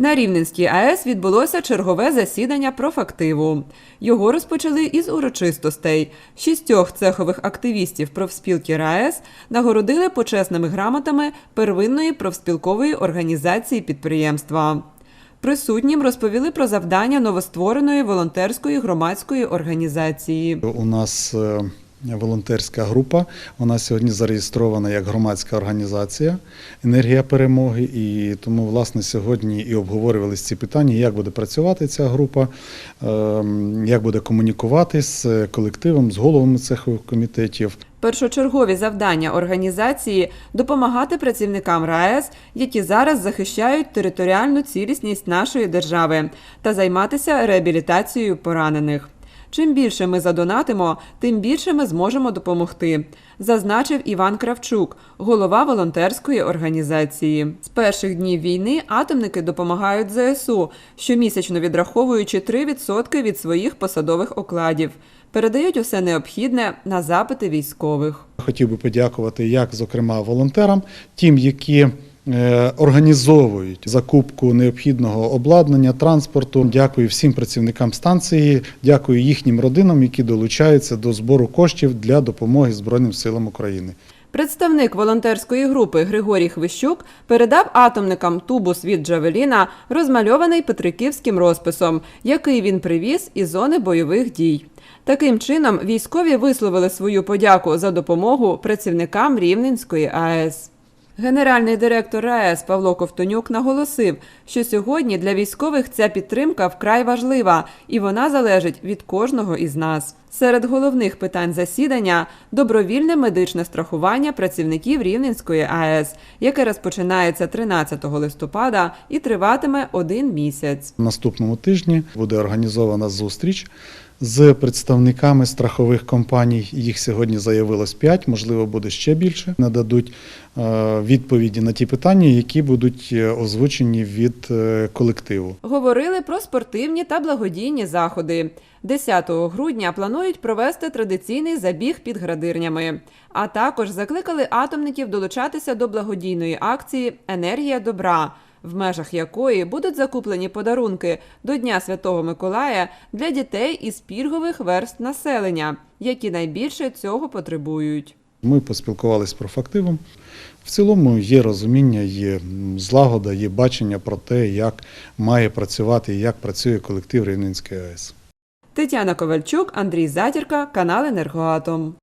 На Рівненській АЕС відбулося чергове засідання профактиву. Його розпочали із урочистостей. Шістьох цехових активістів профспілки РаЕС нагородили почесними грамотами первинної профспілкової організації підприємства. Присутнім розповіли про завдання новоствореної волонтерської громадської організації. У нас е, волонтерська група. Вона сьогодні зареєстрована як громадська організація Енергія перемоги. І тому, власне, сьогодні і обговорювалися ці питання, як буде працювати ця група, ем, як буде комунікувати з колективом, з головами цехових комітетів. Першочергові завдання організації допомагати працівникам РаЕС, які зараз захищають територіальну цілісність нашої держави, та займатися реабілітацією поранених. Чим більше ми задонатимо, тим більше ми зможемо допомогти, зазначив Іван Кравчук, голова волонтерської організації. З перших днів війни атомники допомагають ЗСУ, щомісячно відраховуючи 3% від своїх посадових окладів. Передають усе необхідне на запити військових. Хотів би подякувати як, зокрема, волонтерам, тим, які організовують закупку необхідного обладнання, транспорту. Дякую всім працівникам станції, дякую їхнім родинам, які долучаються до збору коштів для допомоги Збройним силам України. Представник волонтерської групи Григорій Хвищук передав атомникам тубус від Джавеліна, розмальований петриківським розписом, який він привіз із зони бойових дій. Таким чином, військові висловили свою подяку за допомогу працівникам Рівненської АЕС. Генеральний директор РаЕС Павло Ковтонюк наголосив, що сьогодні для військових ця підтримка вкрай важлива і вона залежить від кожного із нас. Серед головних питань засідання добровільне медичне страхування працівників Рівненської АЕС, яке розпочинається 13 листопада і триватиме один місяць. Наступному тижні буде організована зустріч з представниками страхових компаній. Їх сьогодні заявилось 5, можливо, буде ще більше. Нададуть е, відповіді на ті питання, які будуть е, озвучені від е, колективу. Говорили про спортивні та благодійні заходи. 10 грудня планують провести традиційний забіг під градирнями, а також закликали атомників долучатися до благодійної акції Енергія добра, в межах якої будуть закуплені подарунки до Дня Святого Миколая для дітей із пільгових верст населення, які найбільше цього потребують. Ми поспілкувалися з профактивом. В цілому є розуміння, є злагода, є бачення про те, як має працювати і як працює колектив Рівненської АЕС. Тетяна Ковальчук, Андрій Затірка, канал Енергоатом.